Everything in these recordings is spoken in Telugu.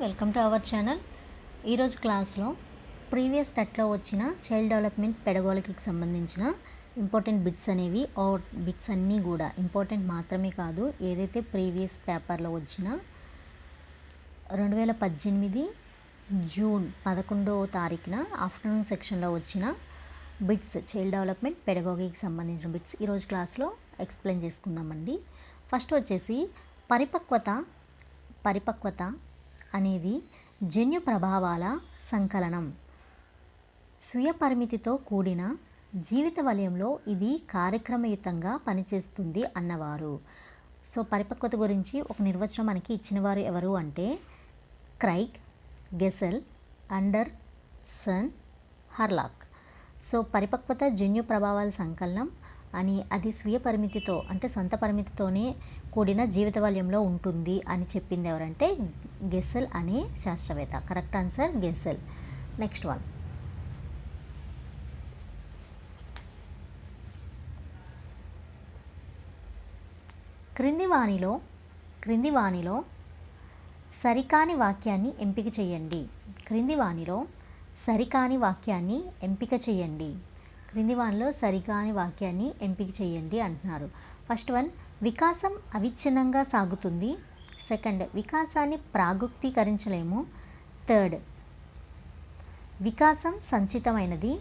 Welcome to our channel. ఈరోజు క్లాస్లో ప్రీవియస్ టెట్లో వచ్చిన చైల్డ్ డెవలప్మెంట్ పెడగోలకి సంబంధించిన ఇంపార్టెంట్ బిట్స్ అనేవి ఆ బిట్స్ అన్నీ కూడా ఇంపార్టెంట్ మాత్రమే కాదు ఏదైతే ప్రీవియస్ పేపర్లో వచ్చిన రెండు వేల పద్దెనిమిది జూన్ పదకొండవ తారీఖున ఆఫ్టర్నూన్ సెక్షన్లో వచ్చిన బిట్స్ చైల్డ్ డెవలప్మెంట్ పెడగోగికి సంబంధించిన బిట్స్ ఈరోజు క్లాస్లో ఎక్స్ప్లెయిన్ చేసుకుందామండి. ఫస్ట్ వచ్చేసి పరిపక్వత పరిపక్వత అనేది జన్యు ప్రభావాల సంకలనం. స్వీయ పరిమితితో కూడిన జీవిత వలయంలో ఇది కార్యక్రమయుతంగా పనిచేస్తుంది అన్నవారు. సో పరిపక్వత గురించి ఒక నిర్వచనం మనకి ఇచ్చినవారు ఎవరు అంటే Craig Gesell Anderson Hurlock. So పరిపక్వత జన్యు ప్రభావాల సంకలనం అని అది స్వీయ పరిమితితో అంటే సొంత పరిమితితోనే కూడిన జీవిత వల్యంలో ఉంటుంది అని చెప్పింది ఎవరంటే గెసెల్ అనే శాస్త్రవేత్త. Correct answer Gesell next one క్రింది వాణిలో క్రింది వాణిలో సరికాని వాక్యాన్ని ఎంపిక చేయండి. క్రింది వాణిలో సరికాని వాక్యాన్ని ఎంపిక చేయండి. క్రింది వాణిలో సరికాని వాక్యాన్ని ఎంపిక చేయండి అంటున్నారు. ఫస్ట్ వన్ వికాసం అవిచ్ఛిన్నంగా సాగుతుంది. సెకండ్ వికాసాన్ని ప్రాగుక్తీకరించలేము. థర్డ్ వికాసం సంచితమైనది.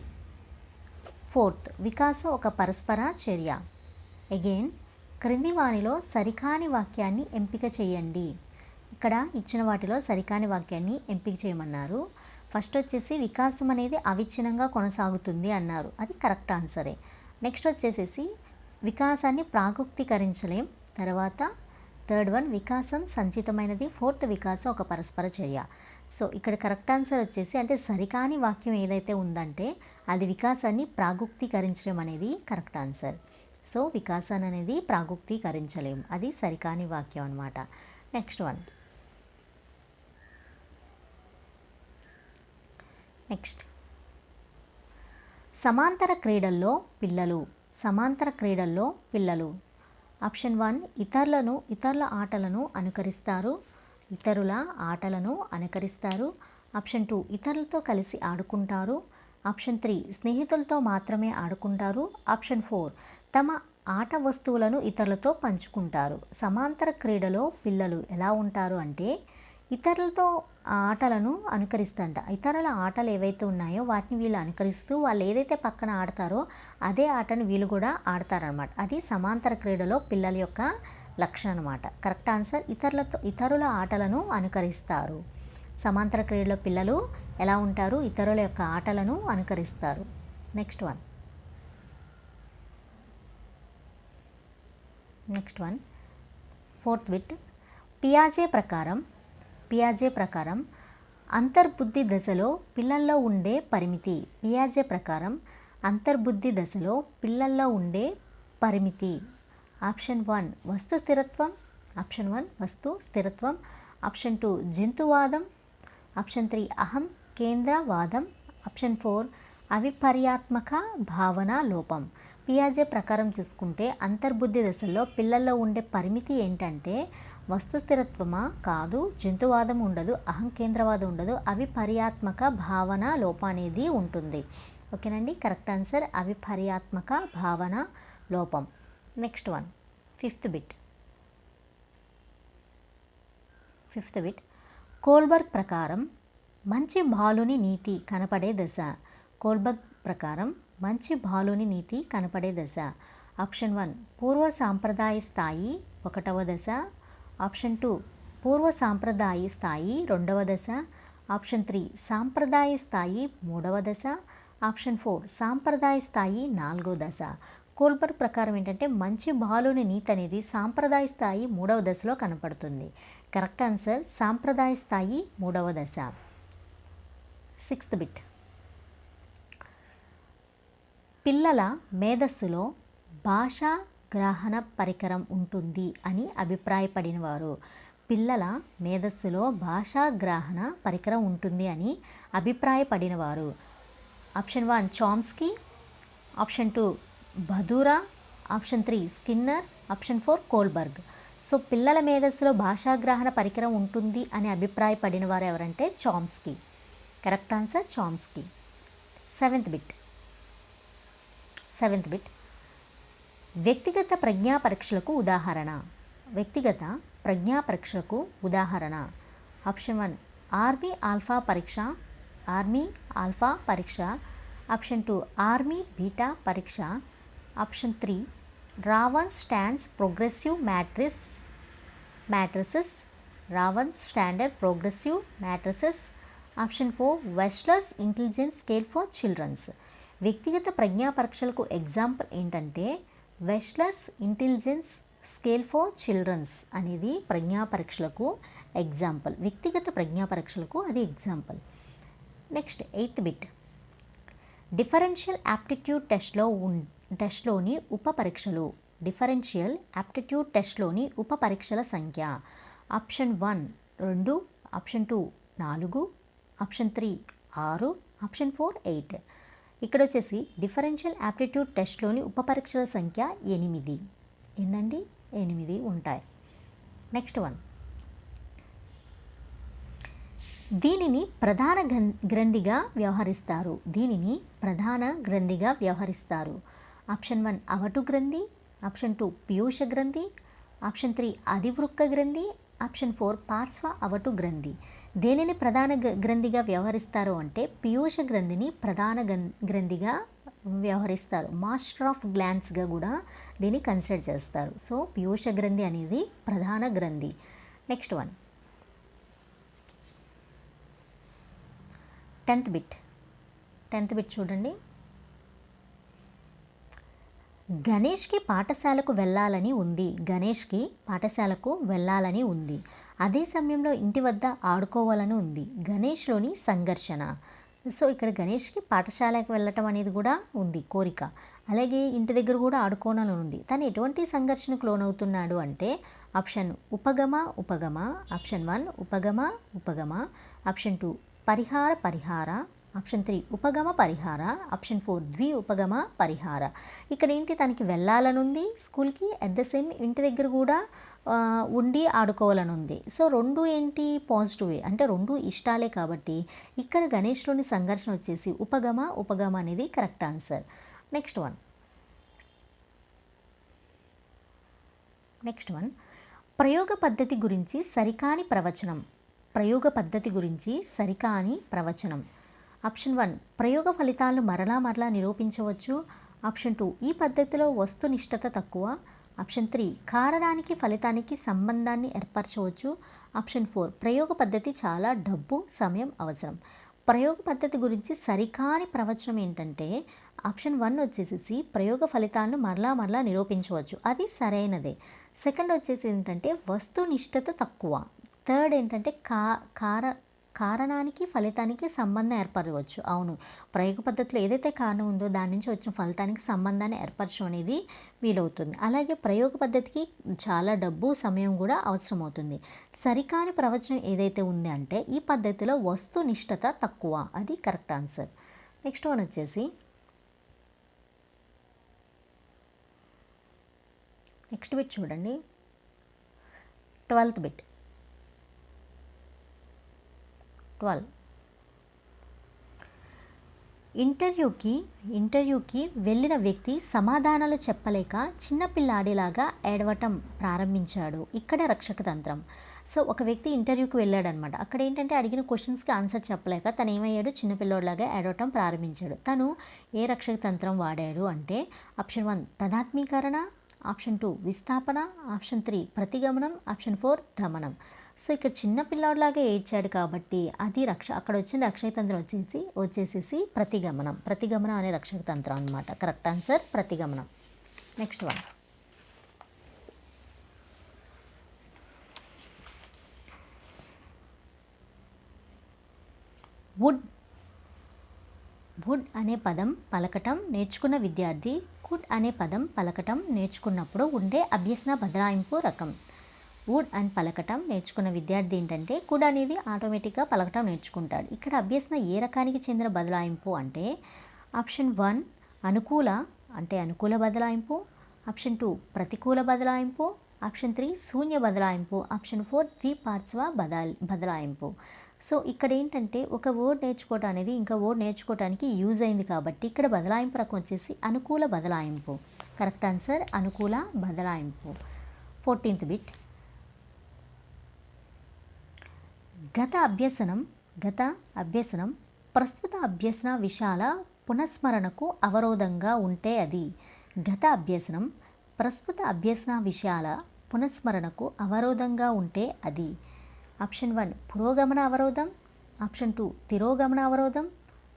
ఫోర్త్ వికాసం ఒక పరస్పర చర్య. అగైన్ క్రింది వానిలో సరికాని వాక్యాన్ని ఎంపిక చేయండి. ఇక్కడ ఇచ్చిన వాటిలో సరికాని వాక్యాన్ని ఎంపిక చేయమన్నారు. ఫస్ట్ వచ్చేసి వికాసం అనేది అవిచ్ఛిన్నంగా కొనసాగుతుంది అన్నారు. అది కరెక్ట్ ఆన్సరే. నెక్స్ట్ వచ్చేసేసి వికాసాన్ని ప్రాగుక్తీకరించలేం. తర్వాత థర్డ్ వన్ వికాసం సంచితమైనది. ఫోర్త్ వికాసం ఒక పరస్పర చర్య. సో ఇక్కడ కరెక్ట్ ఆన్సర్ వచ్చేసి అంటే సరికాని వాక్యం ఏదైతే ఉందంటే అది వికాసాన్ని ప్రాగుక్తీకరించడం అనేది కరెక్ట్ ఆన్సర్. సో వికాసం అనేది ప్రాగుక్తీకరించలేం. అది సరికాని వాక్యం అనమాట నెక్స్ట్ వన్. నెక్స్ట్. సమాంతర క్రీడల్లో పిల్లలు సమాంతర క్రీడల్లో పిల్లలు. ఆప్షన్ వన్ ఇతరులను ఇతరుల ఆటలను అనుకరిస్తారు. ఇతరుల ఆటలను అనుకరిస్తారు. ఆప్షన్ టూ ఇతరులతో కలిసి ఆడుకుంటారు. ఆప్షన్ త్రీ స్నేహితులతో మాత్రమే ఆడుకుంటారు. ఆప్షన్ ఫోర్ తమ ఆట వస్తువులను ఇతరులతో పంచుకుంటారు. సమాంతర క్రీడలో పిల్లలు ఎలా ఉంటారు అంటే ఇతరులతో ఆటలను అనుకరిస్తంట. ఇతరుల ఆటలు ఏవైతే ఉన్నాయో వాటిని వీళ్ళు అనుకరిస్తూ వాళ్ళు ఏదైతే పక్కన ఆడతారో అదే ఆటను వీళ్ళు కూడా ఆడతారనమాట అది సమాంతర క్రీడలో పిల్లల యొక్క లక్షణం అనమాట కరెక్ట్ ఆన్సర్? ఇతరులతో ఇతరుల ఆటలను అనుకరిస్తారు. సమాంతర క్రీడలో పిల్లలు ఎలా ఉంటారు? ఇతరుల యొక్క ఆటలను అనుకరిస్తారు. Next one. Next one. Fourth bit. పియాజే ప్రకారం పియాజే ప్రకారం అంతర్బుద్ధి దశలో పిల్లల్లో ఉండే పరిమితి. పియాజే ప్రకారం అంతర్బుద్ధి దశలో పిల్లల్లో ఉండే పరిమితి. ఆప్షన్ వన్ వస్తు స్థిరత్వం. ఆప్షన్ వన్ వస్తు స్థిరత్వం. ఆప్షన్ టూ జంతువాదం. ఆప్షన్ త్రీ అహం కేంద్రవాదం. ఆప్షన్ ఫోర్ అవిపర్యాత్మక భావన లోపం. పియాజే ప్రకారం చూసుకుంటే అంతర్బుద్ధి దశల్లో పిల్లల్లో ఉండే పరిమితి ఏంటంటే వస్తుస్థిరత్వమా? కాదు. జంతువాదం ఉండదు. అహంకేంద్రవాదం ఉండదు. అవిపర్యాత్మక భావన లోపం అనేది ఉంటుంది. ఓకేనండి? Correct answer. అవిపర్యాత్మక భావన లోపం. Next one. Fifth bit. Fifth bit. Kohlberg ప్రకారం మంచి బాలుని నీతి కనపడే దశ. కోల్బర్గ్ ప్రకారం మంచి బాలుని నీతి కనపడే దశ. Option one. పూర్వ సాంప్రదాయ స్థాయి ఒకటవ దశ. ఆప్షన్ టూ పూర్వ సాంప్రదాయ స్థాయి రెండవ దశ. ఆప్షన్ త్రీ సాంప్రదాయ స్థాయి మూడవ దశ. ఆప్షన్ ఫోర్ సాంప్రదాయ స్థాయి నాలుగో దశ. కోల్బర్గ్ ప్రకారం ఏంటంటే మంచి బాలుని నీతి అనేది సాంప్రదాయ స్థాయి మూడవ దశలో కనపడుతుంది. కరెక్ట్ ఆన్సర్ సాంప్రదాయ స్థాయి మూడవ దశ. Sixth bit. పిల్లల మేధస్సులో భాషా గ్రహణ పరికరం ఉంటుంది అని అభిప్రాయపడినవారు. పిల్లల మేధస్సులో భాషా గ్రహణ పరికరం ఉంటుంది అని అభిప్రాయపడినవారు. Option one Chomsky option two Bandura option three Skinner option four Kohlberg. So పిల్లల మేధస్సులో భాషాగ్రహణ పరికరం ఉంటుంది అని అభిప్రాయపడిన వారు ఎవరంటే Chomsky. Correct answer Chomsky. Seventh bit. Seventh bit. వ్యక్తిగత ప్రజ్ఞా పరీక్షలకు ఉదాహరణ. వ్యక్తిగత ప్రజ్ఞా పరీక్షలకు ఉదాహరణ. ఆప్షన్ వన్ ఆర్మీ ఆల్ఫా పరీక్ష. ఆర్మీ ఆల్ఫా పరీక్ష. ఆప్షన్ టూ ఆర్మీ బీటా పరీక్ష. Option three Raven stands progressive matrix matrices. Raven standard progressive matrices. Option four Wechsler's intelligence scale for children's. వ్యక్తిగత ప్రజ్ఞా పరీక్షలకు ఎగ్జాంపుల్ ఏంటంటే Wechsler's intelligence scale for children's అనేది ప్రజ్ఞా పరీక్షలకు ఎగ్జాంపుల్ వ్యక్తిగత ప్రజ్ఞా పరీక్షలకు అది example next eighth bit differential aptitude టెస్ట్లో ఉన్ టెస్ట్లోని ఉప పరీక్షలు. డిఫరెన్షియల్ యాప్టిట్యూడ్ టెస్ట్లోని ఉప పరీక్షల సంఖ్య. ఆప్షన్ వన్ రెండు. ఆప్షన్ టూ నాలుగు. ఆప్షన్ త్రీ ఆరు. ఆప్షన్ ఫోర్ ఎయిట్ ఇక్కడ వచ్చేసి డిఫరెన్షియల్ యాప్టిట్యూడ్ టెస్ట్లోని ఉప పరీక్షల సంఖ్య ఎనిమిది. ఏందండి? ఎనిమిది ఉంటాయి. Next one. దీనిని ప్రధాన గ్రం- గ్రంథిగా వ్యవహరిస్తారు. దీనిని ప్రధాన గ్రంథిగా వ్యవహరిస్తారు. ఆప్షన్ వన్ అవటు గ్రంథి ఆప్షన్ టూ పీయూష గ్రంథి ఆప్షన్ త్రీ అధివృక్క గ్రంథి ఆప్షన్ ఫోర్ పార్శ్వ అవటు గ్రంథి. దేనిని ప్రధాన గ్రంథిగా వ్యవహరిస్తారు అంటే పీయూష గ్రంథిని ప్రధాన గ్రంథిగా వ్యవహరిస్తారు. మాస్టర్ ఆఫ్ గ్లాండ్స్గా కూడా దీన్ని కన్సిడర్ చేస్తారు. సో పీయూష గ్రంథి అనేది ప్రధాన గ్రంథి. Next one. Tenth bit. Tenth bit చూడండి. గణేష్కి పాఠశాలకు వెళ్ళాలని ఉంది. గణేష్కి పాఠశాలకు వెళ్ళాలని ఉంది. అదే సమయంలో ఇంటి వద్ద ఆడుకోవాలని ఉంది. గణేష్లోని సంఘర్షణ. సో ఇక్కడ గణేష్కి పాఠశాలకు వెళ్ళటం అనేది కూడా ఉంది కోరిక. అలాగే ఇంటి దగ్గర కూడా ఆడుకోవాలని ఉంది. తను ఎటువంటి సంఘర్షణకు లోనవుతున్నాడు అంటే ఆప్షన్ ఉపగమ ఉపగమ ఆప్షన్ వన్ ఉపగమ ఉపగమ ఆప్షన్ టూ పరిహార పరిహార ఆప్షన్ త్రీ ఉపగమ పరిహార. ఆప్షన్ ఫోర్ ద్వి ఉపగమ పరిహార. ఇక్కడ ఏంటి? తనకి వెళ్ళాలని ఉంది స్కూల్కి అట్ ద సేమ్ ఇంటి దగ్గర కూడా ఉండి ఆడుకోవాలని ఉంది సో రెండు ఏంటి? పాజిటివే అంటే రెండు ఇష్టాలే కాబట్టి ఇక్కడ గణేష్లోని సంఘర్షణ వచ్చేసి ఉపగమ ఉపగమ అనేది correct answer next one next one ప్రయోగ పద్ధతి గురించి సరికాని ప్రవచనం. ప్రయోగ పద్ధతి గురించి సరికాని ప్రవచనం. ఆప్షన్ వన్ ప్రయోగ ఫలితాలను మరలా మరలా నిరూపించవచ్చు. ఆప్షన్ టూ ఈ పద్ధతిలో వస్తునిష్టత తక్కువ. ఆప్షన్ త్రీ కారణానికి ఫలితానికి సంబంధాన్ని ఏర్పరచవచ్చు. ఆప్షన్ ఫోర్ ప్రయోగ పద్ధతి చాలా డబ్బు సమయం అవసరం. ప్రయోగ పద్ధతి గురించి సరికాని ప్రవచనం ఏంటంటే ఆప్షన్ వన్ వచ్చేసి ప్రయోగ ఫలితాలను మరలా మరలా నిరూపించవచ్చు. అది సరైనదే. సెకండ్ వచ్చేసి ఏంటంటే వస్తునిష్టత తక్కువ. థర్డ్ ఏంటంటే కా కార కారణానికి ఫలితానికి సంబంధం ఏర్పరవచ్చు అవును. ప్రయోగ పద్ధతిలో ఏదైతే కారణం ఉందో దాని నుంచి వచ్చిన ఫలితానికి సంబంధాన్ని ఏర్పరచడం అనేది వీలవుతుంది. అలాగే ప్రయోగ పద్ధతికి చాలా డబ్బు సమయం కూడా అవసరమవుతుంది. సరికాని ప్రవచనం ఏదైతే ఉంది అంటే ఈ పద్ధతిలో వస్తునిష్టత తక్కువ. అది కరెక్ట్ ఆన్సర్. నెక్స్ట్ వన్ వచ్చేసి నెక్స్ట్ బిట్ చూడండి. Twelfth bit. ట్వెల్వ్. ఇంటర్వ్యూకి ఇంటర్వ్యూకి వెళ్ళిన వ్యక్తి సమాధానాలు చెప్పలేక చిన్నపిల్లాడిలాగా ఏడవటం ప్రారంభించాడు. ఇక్కడ రక్షక తంత్రం. సో ఒక వ్యక్తి ఇంటర్వ్యూకి వెళ్ళాడనమాట. అక్కడ ఏంటంటే అడిగిన క్వశ్చన్స్కి ఆన్సర్ చెప్పలేక తను ఏమయ్యాడు? చిన్నపిల్లోడిలాగా ఏడవటం ప్రారంభించాడు. తను ఏ రక్షక తంత్రం వాడాడు అంటే ఆప్షన్ వన్ తదాత్మీకరణ ఆప్షన్ టూ విస్థాపన ఆప్షన్ త్రీ ప్రతిగమనం ఆప్షన్ ఫోర్ దమనం. సో ఇక్కడ చిన్న పిల్లాడిలాగా ఏడ్చాడు కాబట్టి అది రక్ష అక్కడ వచ్చిన రక్షక తంత్రం వచ్చేసి వచ్చేసేసి ప్రతిగమనం. ప్రతిగమనం అనే రక్షక తంత్రం అనమాట కరెక్ట్ ఆన్సర్ ప్రతిగమనం. నెక్స్ట్ వన్ వుడ్ వుడ్ అనే పదం పలకటం నేర్చుకున్న విద్యార్థి కుడ్ అనే పదం పలకటం నేర్చుకున్నప్పుడు ఉండే అభ్యసన బదలాయింపు రకం. వుడ్ అండ్ పలకటం నేర్చుకున్న విద్యార్థి ఏంటంటే కుడ్ అనేది ఆటోమేటిక్గా పలకటం నేర్చుకుంటాడు. ఇక్కడ అభ్యసన ఏ రకానికి చెందిన బదలాయింపు అంటే ఆప్షన్ వన్ అనుకూల అంటే అనుకూల బదలాయింపు ఆప్షన్ టూ ప్రతికూల బదలాయింపు ఆప్షన్ త్రీ శూన్య బదలాయింపు ఆప్షన్ ఫోర్ ద్విపార్శ్వ బదా బదలాయింపు. సో ఇక్కడ ఏంటంటే ఒక వర్డ్ నేర్చుకోవటం అనేది ఇంకా వర్డ్ నేర్చుకోవటానికి యూజ్ అయింది కాబట్టి ఇక్కడ బదలాయింపు రకం వచ్చేసి అనుకూల బదలాయింపు. కరెక్ట్ ఆన్సర్ అనుకూల బదలాయింపు. Fourteenth bit. గత అభ్యసనం గత అభ్యసనం ప్రస్తుత అభ్యసన విషయాల పునఃస్మరణకు అవరోధంగా ఉంటే అది. గత అభ్యసనం ప్రస్తుత అభ్యసన విషయాల పునఃస్మరణకు అవరోధంగా ఉంటే అది. ఆప్షన్ వన్ పురోగమన అవరోధం. ఆప్షన్ టూ తిరోగమన అవరోధం.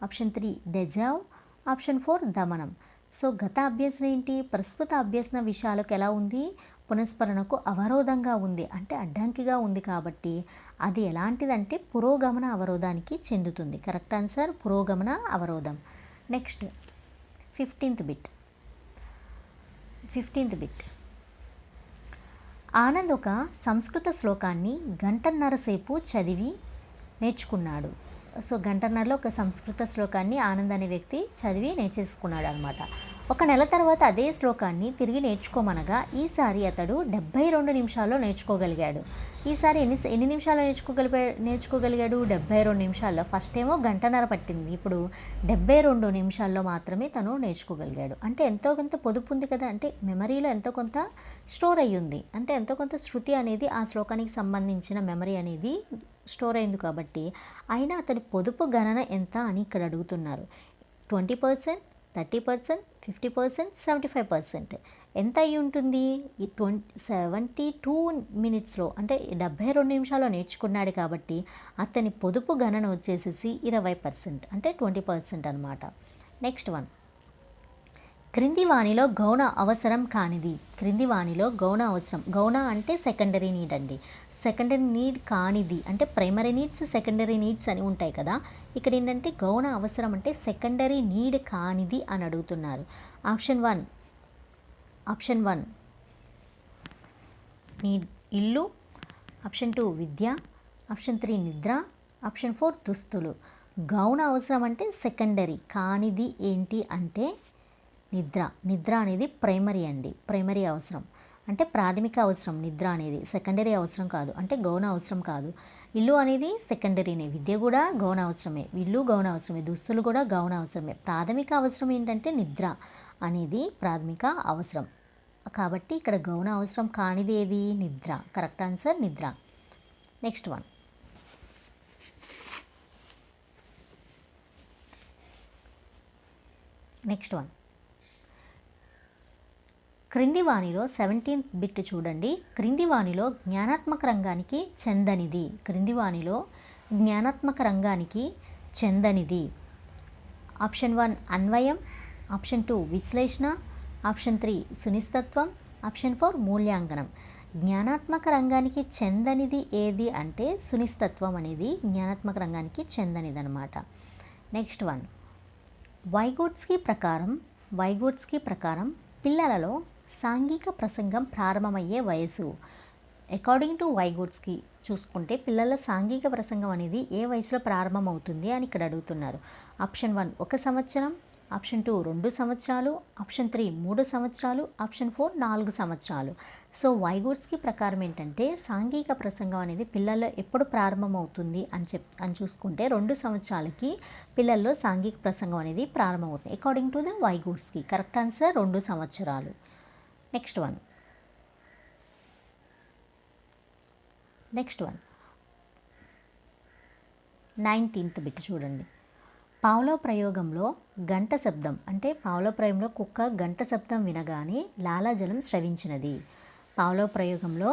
Option three deja vu. Option four దమనం. So గత అభ్యసన ఏంటి? ప్రస్తుత అభ్యసన విషయాలకు ఎలా ఉంది? పునఃస్మరణకు అవరోధంగా ఉంది. అంటే అడ్డంకిగా ఉంది కాబట్టి అది ఎలాంటిదంటే పురోగమన అవరోధానికి చెందుతుంది. Correct answer? పురోగమన అవరోధం. Next fifteenth bit. Fifteenth bit. Anand ఒక సంస్కృత శ్లోకాన్ని గంటన్నర సేపు చదివి నేర్చుకున్నాడు. సో గంటన్నరలో ఒక సంస్కృత శ్లోకాన్ని ఆనంద్ అనే వ్యక్తి చదివి నేర్చేసుకున్నాడు అనమాట ఒక నెల తర్వాత అదే శ్లోకాన్ని తిరిగి నేర్చుకోమనగా ఈసారి అతడు డెబ్బై రెండు నిమిషాల్లో నేర్చుకోగలిగాడు. ఈసారి ఎన్ని ఎన్ని నిమిషాల్లో నేర్చుకోగలిగా నేర్చుకోగలిగాడు? డెబ్బై రెండు నిమిషాల్లో. ఫస్ట్ ఏమో గంటన్నర పట్టింది. ఇప్పుడు డెబ్బై రెండు నిమిషాల్లో మాత్రమే తను నేర్చుకోగలిగాడు. అంటే ఎంతో కొంత పొదుపు ఉంది కదా? అంటే మెమరీలో ఎంతో కొంత స్టోర్ అయ్యింది. అంటే ఎంతో కొంత శృతి అనేది ఆ శ్లోకానికి సంబంధించిన మెమరీ అనేది స్టోర్ అయింది కాబట్టి అయినా అతని పొదుపు గణన ఎంత అని ఇక్కడ అడుగుతున్నారు. Twenty percent thirty percent fifty percent seventy five percent. ఎంత అయి ఉంటుంది? ఈ ట్వంటీ సెవెంటీ టూ మినిట్స్లో అంటే డెబ్బై రెండు నిమిషాల్లో నేర్చుకున్నాడు కాబట్టి అతని పొదుపు గణన వచ్చేసేసి ఇరవై పర్సెంట్ అంటే ట్వంటీ పర్సెంట్ అనమాట నెక్స్ట్ వన్. క్రింది వాణిలో గౌణ అవసరం కానిది. క్రింది వాణిలో గౌణ అవసరం. గౌణ అంటే సెకండరీ నీడ్ అండి. సెకండరీ నీడ్ కానిది. అంటే ప్రైమరీ నీడ్స్ సెకండరీ నీడ్స్ అని ఉంటాయి కదా. ఇక్కడ ఏంటంటే గౌణ అవసరం అంటే సెకండరీ నీడ్ కానిది అని అడుగుతున్నారు. Option one option one need ఇల్లు. ఆప్షన్ టూ విద్య. ఆప్షన్ త్రీ నిద్ర. ఆప్షన్ ఫోర్ దుస్తులు. గౌణ అవసరం అంటే సెకండరీ కానిది ఏంటి అంటే నిద్ర. నిద్ర అనేది ప్రైమరీ అండి. ప్రైమరీ అవసరం. అంటే ప్రాథమిక అవసరం నిద్ర అనేది. సెకండరీ అవసరం కాదు. అంటే గౌణ అవసరం కాదు. ఇల్లు అనేది సెకండరీనే. విద్య కూడా గౌణ అవసరమే. ఇల్లు గౌణ అవసరమే. దుస్తులు కూడా గౌణ అవసరమే. ప్రాథమిక అవసరం ఏంటంటే నిద్ర అనేది ప్రాథమిక అవసరం. కాబట్టి ఇక్కడ గౌణ అవసరం కానిది ఏది? నిద్ర. కరెక్ట్ ఆన్సర్ నిద్ర. Next one. Next one. క్రింది వాణిలో సెవెంటీన్త్ బిట్ చూడండి. క్రింది వాణిలో జ్ఞానాత్మక రంగానికి చెందనిది. క్రింది వాణిలో జ్ఞానాత్మక రంగానికి చెందనిది. ఆప్షన్ వన్ అన్వయం. ఆప్షన్ టూ విశ్లేషణ. ఆప్షన్ త్రీ సునిస్తత్వం ఆప్షన్ ఫోర్ మూల్యాంకనం. జ్ఞానాత్మక రంగానికి చెందనిది ఏది అంటే సునిస్తత్వం అనేది జ్ఞానాత్మక రంగానికి చెందనిది అనమాట నెక్స్ట్ వన్ వైగోట్స్కి ప్రకారం వైగోట్స్కి ప్రకారం పిల్లలలో సాంఘిక ప్రసంగం ప్రారంభమయ్యే వయసు. అకార్డింగ్ టు వైగోట్స్కి చూసుకుంటే పిల్లల సాంఘిక ప్రసంగం అనేది ఏ వయసులో ప్రారంభమవుతుంది అని ఇక్కడ అడుగుతున్నారు. ఆప్షన్ వన్ ఒక సంవత్సరం. ఆప్షన్ టూ రెండు సంవత్సరాలు. ఆప్షన్ త్రీ మూడు సంవత్సరాలు. ఆప్షన్ ఫోర్ నాలుగు సంవత్సరాలు. సో వైగుడ్స్కి ప్రకారం ఏంటంటే సాంఘిక ప్రసంగం అనేది పిల్లల్లో ఎప్పుడు ప్రారంభమవుతుంది అని చెప్ అని చూసుకుంటే రెండు సంవత్సరాలకి పిల్లల్లో సాంఘిక ప్రసంగం అనేది ప్రారంభమవుతుంది. According to the Vygotsky correct answer రెండు సంవత్సరాలు. Next one next one nineteenth bit చూడండి. పావులో ప్రయోగంలో గంట శబ్దం అంటే పావులో ప్రయోగంలో కుక్క గంట శబ్దం వినగానే లాలాజలం స్రవించినది. పావులో ప్రయోగంలో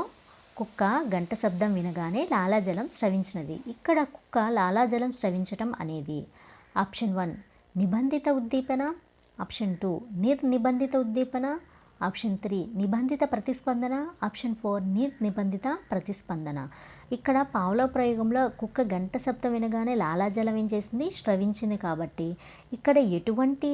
కుక్క గంట శబ్దం వినగానే లాలాజలం స్రవించినది. ఇక్కడ కుక్క లాలాజలం స్రవించటం అనేది. ఆప్షన్ వన్ నిబంధిత ఉద్దీపన. ఆప్షన్ టూ నిర్నిబంధిత ఉద్దీపన. ఆప్షన్ త్రీ నిబంధిత ప్రతిస్పందన. ఆప్షన్ ఫోర్ నిర్నిబంధిత ప్రతిస్పందన. ఇక్కడ పావులో ప్రయోగంలో కుక్క గంట శబ్దం వినగానే లాలాజలం ఏం చేసింది? స్రవించింది కాబట్టి. ఇక్కడ ఎటువంటి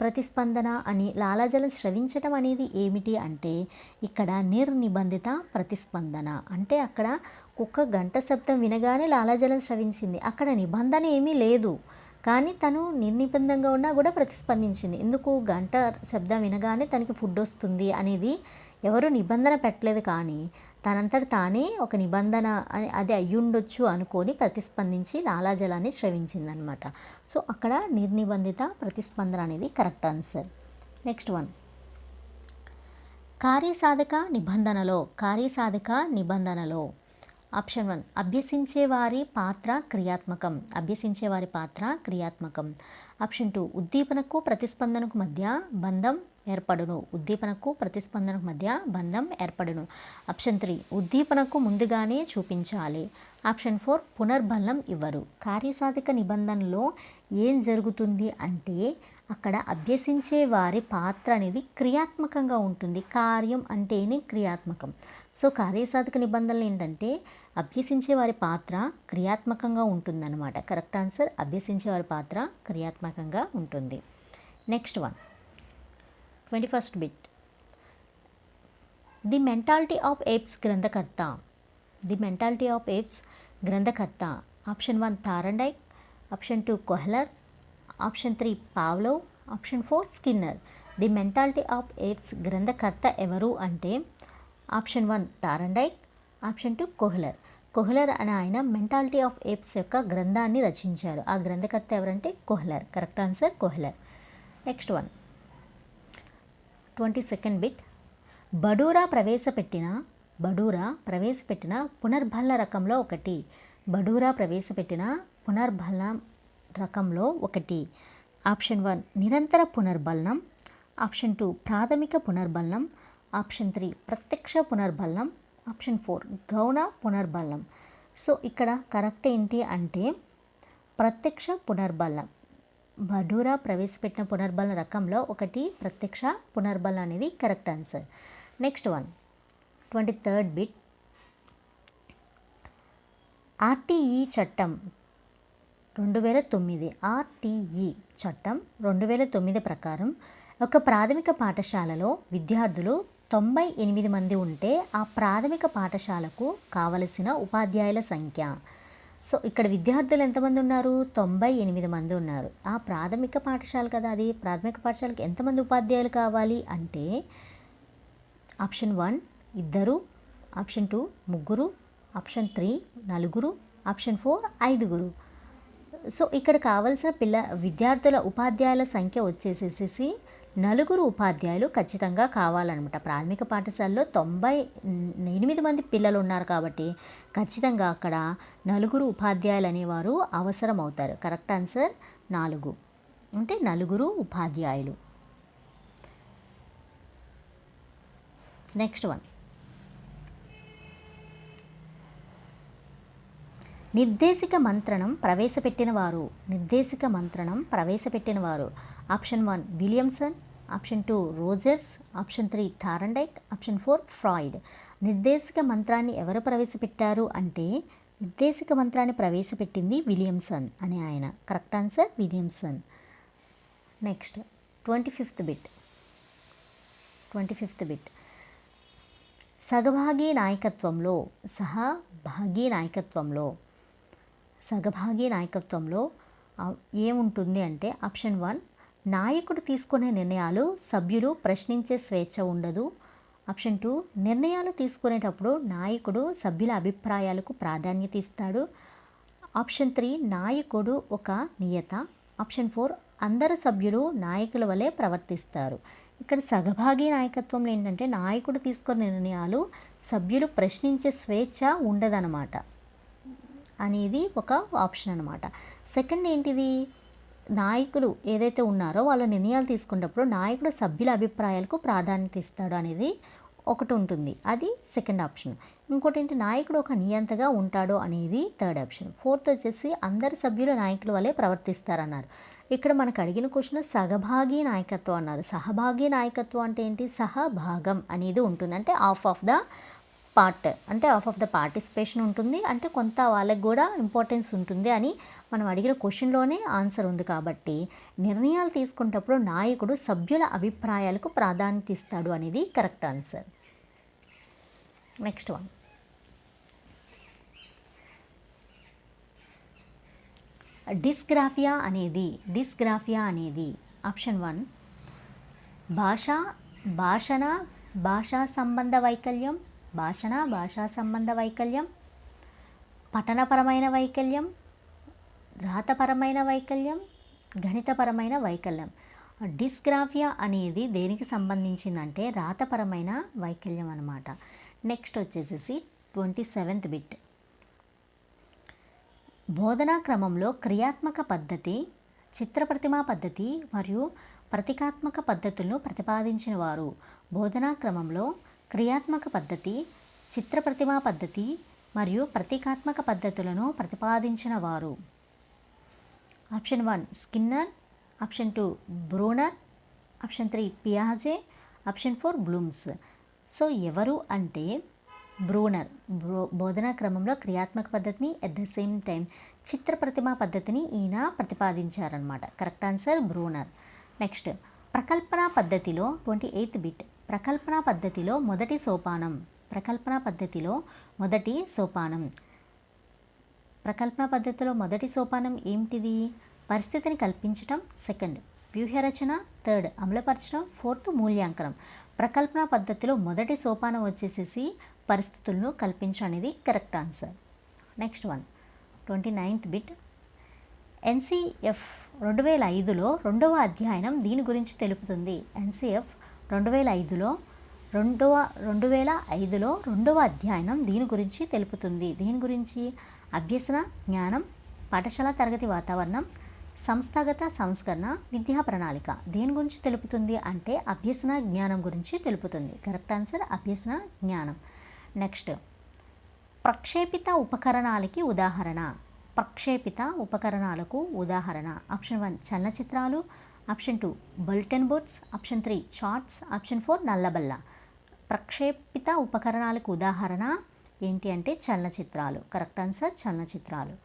ప్రతిస్పందన అని లాలాజలం స్రవించటం అనేది ఏమిటి అంటే ఇక్కడ నిర్నిబంధిత ప్రతిస్పందన. అంటే అక్కడ కుక్క గంట శబ్దం వినగానే లాలాజలం స్రవించింది. అక్కడ నిబంధన ఏమీ లేదు. కానీ తను నిర్నిబంధంగా ఉన్నా కూడా ప్రతిస్పందించింది. ఎందుకు? గంట శబ్దం వినగానే తనకి ఫుడ్ వస్తుంది అనేది ఎవరు నిబంధన పెట్టలేదు కానీ తనంతట తానే ఒక నిబంధన అని అది అయ్యుండొచ్చు అనుకొని ప్రతిస్పందించి లాలాజలాన్ని శ్రవించిందనమాట సో అక్కడ నిర్నిబంధిత ప్రతిస్పందన అనేది కరెక్ట్ ఆన్సర్. Next one. కార్యసాధక నిబంధనలో కార్యసాధక నిబంధనలో ఆప్షన్ వన్ అభ్యసించే వారి పాత్ర క్రియాత్మకం. అభ్యసించే వారి పాత్ర క్రియాత్మకం. ఆప్షన్ టూ ఉద్దీపనకు ప్రతిస్పందనకు మధ్య బంధం ఏర్పడును. ఉద్దీపనకు ప్రతిస్పందనకు మధ్య బంధం ఏర్పడును. ఆప్షన్ త్రీ ఉద్దీపనకు ముందుగానే చూపించాలి. ఆప్షన్ ఫోర్ పునర్బలం ఇవ్వరు. కార్యసాధక నిబంధనలో ఏం జరుగుతుంది అంటే అక్కడ అభ్యసించే వారి పాత్ర అనేది క్రియాత్మకంగా ఉంటుంది. కార్యం అంటేనే క్రియాత్మకం. సో కార్యసాధక నిబంధనలు ఏంటంటే అభ్యసించే వారి పాత్ర క్రియాత్మకంగా ఉంటుందన్నమాట. కరెక్ట్ ఆన్సర్ అభ్యసించే వారి పాత్ర క్రియాత్మకంగా ఉంటుంది. Next one. Twenty first bit. The mentality of apes గ్రంథకర్త. ది మెంటాలిటీ ఆఫ్ ఏప్స్ గ్రంథకర్త. Option one Thorndike option two Kohler. Option three Pavlov. Option four Skinner. The mentality of apes గ్రంథకర్త ఎవరు అంటే option one Thorndike option two Kohler. Kohler అనే ఆయన మెంటాలిటీ ఆఫ్ ఏప్స్ యొక్క గ్రంథాన్ని రచించారు. ఆ గ్రంథకర్త ఎవరంటే Kohler. Correct answer Kohler. Next one. Twenty second bit. Bandura ప్రవేశపెట్టిన బడూరా ప్రవేశపెట్టిన పునర్బల్ల రకంలో ఒకటి. బడూరా ప్రవేశపెట్టిన పునర్బల రకంలో ఒకటి. ఆప్షన్ వన్ నిరంతర పునర్బలనం ఆప్షన్ టూ ప్రాథమిక పునర్బలనం ఆప్షన్ త్రీ ప్రత్యక్ష పునర్బలనం ఆప్షన్ ఫోర్ గౌణ పునర్బలం. సో ఇక్కడ కరెక్ట్ ఏంటి అంటే ప్రత్యక్ష పునర్బలం. బడూరా ప్రవేశపెట్టిన పునర్బలం రకంలో ఒకటి ప్రత్యక్ష పునర్బలం అనేది correct answer. Next one twenty third bit. RTE చట్టం రెండు వేల తొమ్మిది ఆర్టీఈ చట్టం రెండు వేల తొమ్మిది ప్రకారం ఒక ప్రాథమిక పాఠశాలలో విద్యార్థులు తొంభై ఎనిమిది మంది ఉంటే ఆ ప్రాథమిక పాఠశాలకు కావలసిన ఉపాధ్యాయుల సంఖ్య. సో ఇక్కడ విద్యార్థులు ఎంతమంది ఉన్నారు? తొంభై ఎనిమిది మంది ఉన్నారు. ఆ ప్రాథమిక పాఠశాల కదా అది. ప్రాథమిక పాఠశాలకు ఎంతమంది ఉపాధ్యాయులు కావాలి అంటే ఆప్షన్ వన్ ఇద్దరు ఆప్షన్ టూ ముగ్గురు ఆప్షన్ త్రీ నలుగురు ఆప్షన్ ఫోర్ ఐదుగురు. సో ఇక్కడ కావలసిన పిల్ల విద్యార్థుల ఉపాధ్యాయుల సంఖ్య వచ్చేసేసి నలుగురు ఉపాధ్యాయులు ఖచ్చితంగా కావాలన్నమాట. ప్రాథమిక పాఠశాలలో తొంభై ఎనిమిది మంది పిల్లలు ఉన్నారు కాబట్టి ఖచ్చితంగా అక్కడ నలుగురు ఉపాధ్యాయులు అనేవారు అవసరం అవుతారు కరెక్ట్ ఆన్సర్ నాలుగు. అంటే నలుగురు ఉపాధ్యాయులు. Next one. నిర్దేశిక మంత్రణం ప్రవేశపెట్టిన వారు నిర్దేశిక మంత్రణం ప్రవేశపెట్టిన వారు option one Williamson option two Rogers option three Thorndike option four Freud. నిర్దేశిక మంత్రాన్ని ఎవరు ప్రవేశపెట్టారు అంటే నిర్దేశిక మంత్రాన్ని ప్రవేశపెట్టింది విలియమ్సన్ అనే ఆయన. Correct answer Williamson. Next twenty fifth bit. Twenty fifth bit. సగభాగి నాయకత్వంలో సహభాగి నాయకత్వంలో సగభాగి నాయకత్వంలో ఏముంటుంది అంటే ఆప్షన్ వన్ నాయకుడు తీసుకునే నిర్ణయాలు సభ్యులు ప్రశ్నించే స్వేచ్ఛ ఉండదు. ఆప్షన్ టూ నిర్ణయాలు తీసుకునేటప్పుడు నాయకుడు సభ్యుల అభిప్రాయాలకు ప్రాధాన్యత ఇస్తాడు. ఆప్షన్ త్రీ నాయకుడు ఒక నియత. ఆప్షన్ ఫోర్ అందరు సభ్యులు నాయకుల వలె ప్రవర్తిస్తారు. ఇక్కడ సగభాగి నాయకత్వంలో ఏంటంటే నాయకుడు తీసుకునే నిర్ణయాలు సభ్యులు ప్రశ్నించే స్వేచ్ఛ ఉండదన్నమాట. అనేది ఒక ఆప్షన్ అనమాట సెకండ్ ఏంటిది? నాయకులు ఏదైతే ఉన్నారో వాళ్ళ నిర్ణయాలు తీసుకున్నప్పుడు నాయకుడు సభ్యుల అభిప్రాయాలకు ప్రాధాన్యత ఇస్తాడు అనేది ఒకటి ఉంటుంది. అది సెకండ్ ఆప్షన్ ఇంకోటి ఏంటి? నాయకుడు ఒక నియంతగా ఉంటాడు అనేది థర్డ్ ఆప్షన్ ఫోర్త్ వచ్చేసి అందరి సభ్యులు నాయకుల వలె ప్రవర్తిస్తారన్నారు. ఇక్కడ మనకు అడిగిన క్వశ్చన్ సహభాగి నాయకత్వం అన్నారు. సహభాగి నాయకత్వం అంటే ఏంటి? సహభాగం అనేది ఉంటుంది. అంటే ఆఫ్ ఆఫ్ ద పార్ట్ అంటే ఆఫ్ ఆఫ్ ద పార్టిసిపేషన్ ఉంటుంది. అంటే కొంత వాళ్ళకి కూడా ఇంపార్టెన్స్ ఉంటుంది అని మనం అడిగిన క్వశ్చన్లోనే ఆన్సర్ ఉంది కాబట్టి నిర్ణయాలు తీసుకునేటప్పుడు నాయకుడు సభ్యుల అభిప్రాయాలకు ప్రాధాన్యత ఇస్తాడు అనేది correct answer next one dysgraphia అనేది డిస్గ్రాఫియా అనేది ఆప్షన్ వన్ భాష భాషణ భాషా సంబంధ వైకల్యం భాషణ భాషా సంబంధ వైకల్యం పఠనపరమైన వైకల్యం రాతపరమైన వైకల్యం గణితపరమైన వైకల్యం. డిస్గ్రాఫియా అనేది దేనికి సంబంధించిందంటే రాతపరమైన వైకల్యం అనమాట నెక్స్ట్ వచ్చేసేసి ట్వంటీ సెవెంత్ బిట్. బోధనా క్రమంలో క్రియాత్మక పద్ధతి చిత్రప్రతిమా పద్ధతి మరియు ప్రతికాత్మక పద్ధతులను ప్రతిపాదించిన వారు బోధనా క్రమంలో క్రియాత్మక పద్ధతి చిత్రప్రతిమా పద్ధతి మరియు ప్రతీకాత్మక పద్ధతులను ప్రతిపాదించిన వారు. Option one Skinner. Option two Bruner. Option three పియాజే. Option four Bloom's. So ఎవరు అంటే బ్రూనర్. బ్రో బోధనా క్రమంలో క్రియాత్మక పద్ధతిని ఎట్ ద సేమ్ టైం చిత్ర ప్రతిమా పద్ధతిని ఈయన ప్రతిపాదించారనమాట కరెక్ట్ ఆన్సర్ బ్రూనర్. నెక్స్ట్ ప్రకల్పన పద్ధతిలో ట్వంటీ ఎయిత్ బిట్ ప్రకల్పన పద్ధతిలో మొదటి సోపానం. ప్రకల్పన పద్ధతిలో మొదటి సోపానం. ప్రకల్పన పద్ధతిలో మొదటి సోపానం ఏమిటిది? పరిస్థితిని కల్పించటం సెకండ్. వ్యూహరచన థర్డ్. అమలుపరచడం ఫోర్త్ మూల్యాంకనం. ప్రకల్పన పద్ధతిలో మొదటి సోపానం వచ్చేసేసి పరిస్థితులను కల్పించడం అనేది correct answer. Next one. Twenty ninth bit. NCF రెండు వేల ఐదులో రెండవ అధ్యయనం దీని గురించి తెలుపుతుంది. ఎన్సిఎఫ్ రెండు వేల ఐదులో రెండవ రెండు వేల ఐదులో రెండవ అధ్యయనం దీని గురించి తెలుపుతుంది. దీని గురించి అభ్యసన జ్ఞానం పాఠశాల తరగతి వాతావరణం సంస్థాగత సంస్కరణ విద్యా ప్రణాళిక దేని గురించి తెలుపుతుంది అంటే అభ్యసన జ్ఞానం గురించి తెలుపుతుంది. కరెక్ట్ ఆన్సర్ అభ్యసన జ్ఞానం. నెక్స్ట్ ప్రక్షేపిత ఉపకరణాలకి ఉదాహరణ. ప్రక్షేపిత ఉపకరణాలకు ఉదాహరణ. Option one చలనచిత్రాలు. Option two bulletin boards. Option three charts. Option four నల్లబల్ల ప్రక్షేపిత ఉపకరణాలకు ఉదాహరణ ఏంటి అంటే చలనచిత్రాలు. కరెక్ట్ ఆన్సర్ చలనచిత్రాలు.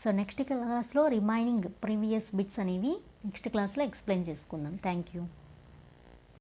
సో నెక్స్ట్ క్లాస్లో రిమైనింగ్ ప్రీవియస్ బిట్స్ అనేవి నెక్స్ట్ క్లాస్లో ఎక్స్ప్లెయిన్ చేసుకుందాం. Thank you.